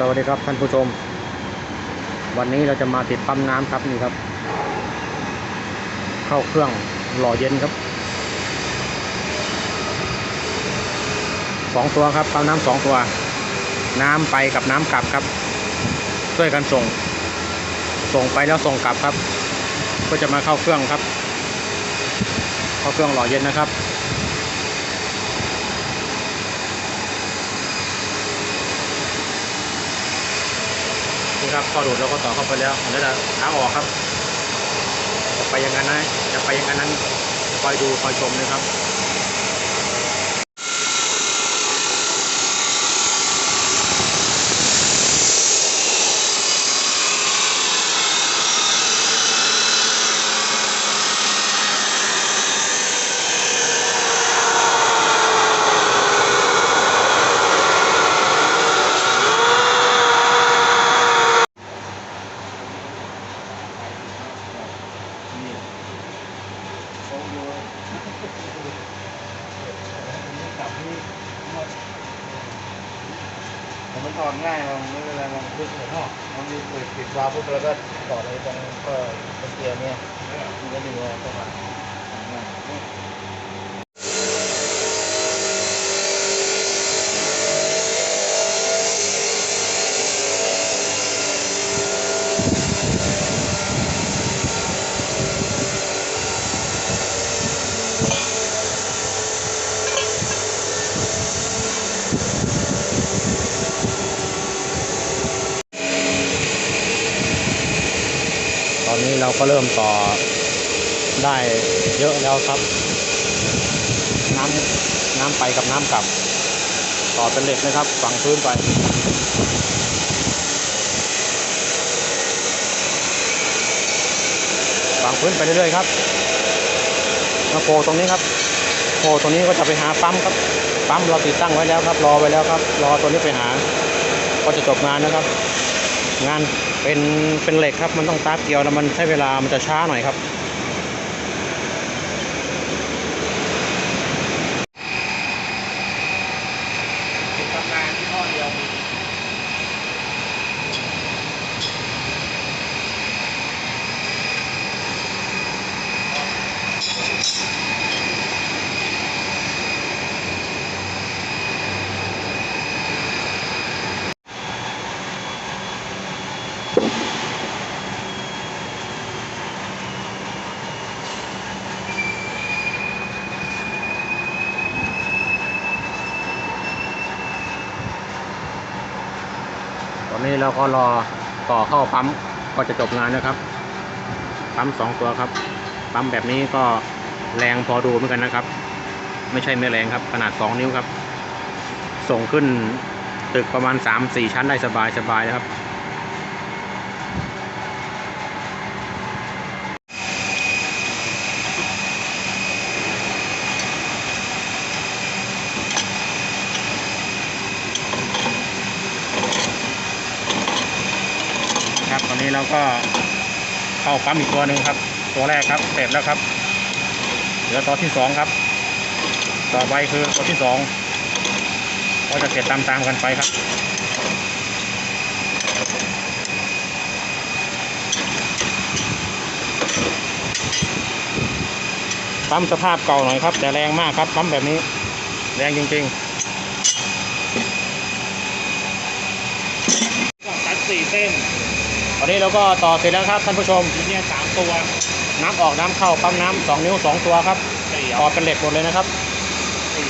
สวัสดีครับท่านผู้ชม วันนี้เราจะมาติดปั๊มน้ำครับนี่ครับ เข้าเครื่องหล่อเย็นครับสองตัวครับปั๊มน้ำสองตัว น้ำไปกับน้ำกลับครับ ช่วยกันส่ง ส่งไปแล้วส่งกลับครับ ก็จะมาเข้าเครื่องครับ เข้าเครื่องหล่อเย็นนะครับ นี่ครับพอดูดเราก็ต่อเข้าไปแล้วเดี๋ยวจะทาออกครับ จะไปอยังไงนะจะไปอยังไงนั้นคอยดูคอยชมนะครับ ผมมัน ถอดง่ายมันไม่เป็นไรมันลึกหัวหองมันมีเปิดปิดวาล์วปุ๊บแล้วก็ต่อเลยตรงก็เป็นเกียร์เนี่ยมันก็ดึงออกเข้ามาง่าย เราก็เริ่มต่อได้เยอะแล้วครับ น้ำน้ำไปกับน้ำกลับ ต่อเป็นเหล็กนะครับฝังพื้นไปฝังพื้นไปเรื่อยๆครับมาโผล่ตรงนี้ครับโผล่ตรงนี้ก็จะไปหาปั๊มครับปั๊มเราติดตั้งไว้แล้วครับ รอไว้แล้วครับ รอตัวนี้ไปหา ก็จะจบงานนะครับ งาน เป็นเป็นเหล็กครับมันต้องตัดเกียวแล้วมันใช้เวลามันจะช้าหน่อยครับ ทำงานที่ข้อเดียว ตอนนี้เราก็รอต่อเข้าปั๊มก็จะจบงานนะครับ ปั๊มสองตัวครับ ปั๊มแบบนี้ก็แรงพอดูเหมือนกันนะครับ ไม่ใช่ไม่แรงครับ ขนาด2นิ้วครับ ส่งขึ้นตึกประมาณ3-4ชั้นได้สบายสบายนะครับ ครับ ตอนนี้เราก็เข้าปั๊มอีกตัวหนึ่งครับ ตัวแรกครับ เสร็จแล้วครับ เหลือตัวที่สองครับ ต่อไปคือตัวที่สองก็จะเสร็จตามๆกันไปครับปั๊มสภาพเก่าหน่อยครับ แต่แรงมากครับปั๊มแบบนี้ แรงจริงตัดสี่เส้น อนนี้เราก็ต่อเสร็จแล้วครับท่านผู้ชมเนี่ยสามตัวน้ำออกน้ำเข้าปั๊มน้ำสองนิ้วสองตัวครับสี่ต่อเป็นเหล็กหมดเลยนะครับสี่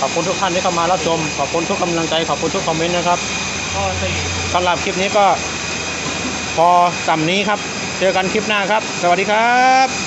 ขอบคุณทุกท่านที่เข้ามารับชม ขอบคุณทุกกำลังใจ ขอบคุณทุกคอมเมนต์นะครับข้อสี่สำหรับคลิปนี้ก็ พอสำนี้ครับ เจอกันคลิปหน้าครับ สวัสดีครับ